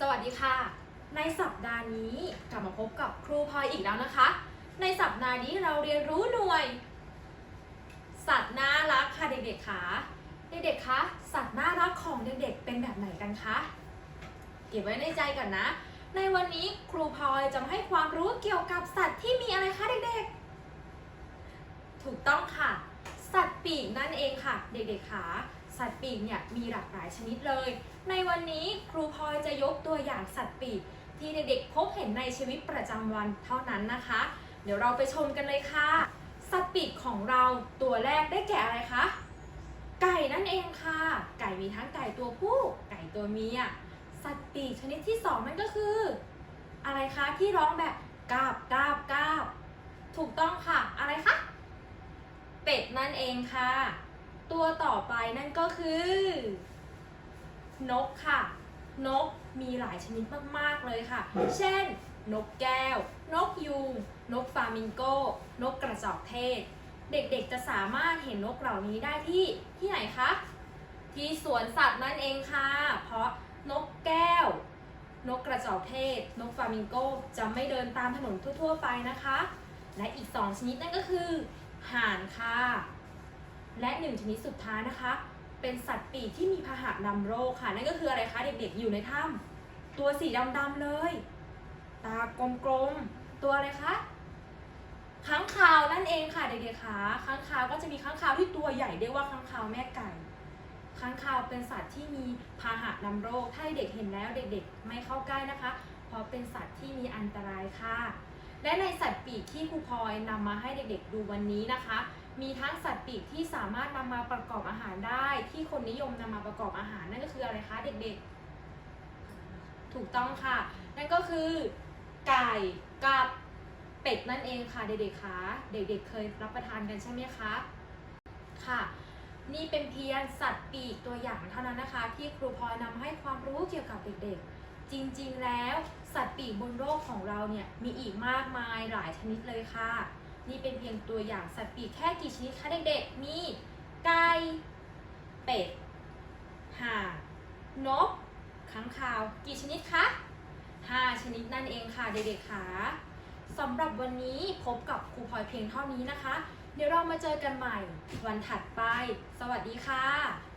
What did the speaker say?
สวัสดีค่ะ ในสัปดาห์นี้กลับมาพบกับครูพลอยอีกแล้วนะคะ ในสัปดาห์นี้เราเรียนรู้หน่วย สัตว์น่ารักค่ะเด็กๆค่ะเด็กๆคะสัตว์น่ารักของเด็กๆเป็นแบบไหนกันคะเก็บไว้ในใจก่อนนะ ในวันนี้ครูพลอยจะมาให้ความรู้เกี่ยวกับสัตว์ที่มีอะไรคะเด็กๆ ถูกต้องค่ะ สัตว์ปีกนั่นเองค่ะ เด็กๆค่ะ สัตว์ปีกเนี่ยมีหลากหลายชนิดเลย ในวันนี้ครูพลอยจะยกตัวอย่างสัตว์ปีกที่เด็กๆพบเห็นในชีวิตประจำวันเท่านั้นนะคะ เดี๋ยวเราไปชมกันเลยค่ะ สัตว์ปีกของเราตัวแรกได้แก่อะไรคะไก่นั่นเองค่ะ ไก่มีทั้งไก่ตัวผู้ไก่ตัวเมียสัตว์ปีกชนิดที่สองนั่นก็คือ อะไรคะที่ร้องแบบกาบกาบกาบถูกต้องค่ะอะไรคะเป็ดนั่นเองค่ะ ตัวต่อไปนั่นก็คือ นกค่ะ นกมีหลายชนิดมากๆเลยค่ะ เช่น นกแก้ว นกยูง นกฟามิงโก นกกระจอกเทศ เด็กๆจะสามารถเห็นนกเหล่านี้ได้ที่ที่ไหนคะ ที่สวนสัตว์นั่นเองค่ะ เพราะนกแก้ว นกกระจอกเทศ นกฟามิงโกจะไม่เดินตามถนนทั่วๆไปนะคะ และอีก2ชนิดนั่นก็คือ ห่านค่ะ และหนึ่งชนิดสุดท้ายนะคะ เป็นสัตว์ปีกที่มีพาหะนำโรคค่ะ นั่นก็คืออะไรคะเด็กๆอยู่ในถ้ำตัวสีดำๆเลย ตากลมๆ ตัวอะไรคะค้างคาวนั่นเองค่ะเด็กๆคะค้างคาวก็จะมีค้างคาวที่ตัวใหญ่เรียกว่าค้างคาวแม่ไก่ค้างคาวเป็นสัตว์ที่มีพาหะนำโรค ถ้าเด็กเห็นแล้วเด็กๆ ไม่เข้าใกล้นะคะ เพราะเป็นสัตว์ที่มีอันตรายค่ะ และในสัตว์ปีกที่ครูพลอยนำมาให้เด็กๆดูวันนี้นะคะ มีทั้งสัตว์ปีกที่สามารถนำมาประกอบอาหารได้ที่คนนิยมนำมาประกอบอาหารนั่นก็คืออะไรคะเด็กๆ ถูกต้องค่ะ นั่นก็คือไก่กับเป็ดนั่นเองค่ะเด็กๆคะเด็กๆเคยรับประทานกันใช่ไหมคะค่ะ นี่เป็นเพียงสัตว์ปีกตัวอย่างเท่านั้นนะคะ ที่ครูพลอยนำให้ความรู้เกี่ยวกับเด็กๆ จริงๆแล้วสัตว์ปีกบนโลกของเราเนี่ยมีอีกมากมายหลายชนิดเลยค่ะ นี่เป็นเพียงตัวอย่างสัตว์ปีกแค่กี่ชนิดคะเด็กๆ มีไก่ เป็ด ห่านนกค้างคาว กี่ชนิดคะ 5 ชนิดนั่นเองค่ะเด็กๆค่ะสำหรับวันนี้พบกับครูพลอยเพียงเท่านี้นะคะ เดี๋ยวเรามาเจอกันใหม่วันถัดไป สวัสดีค่ะ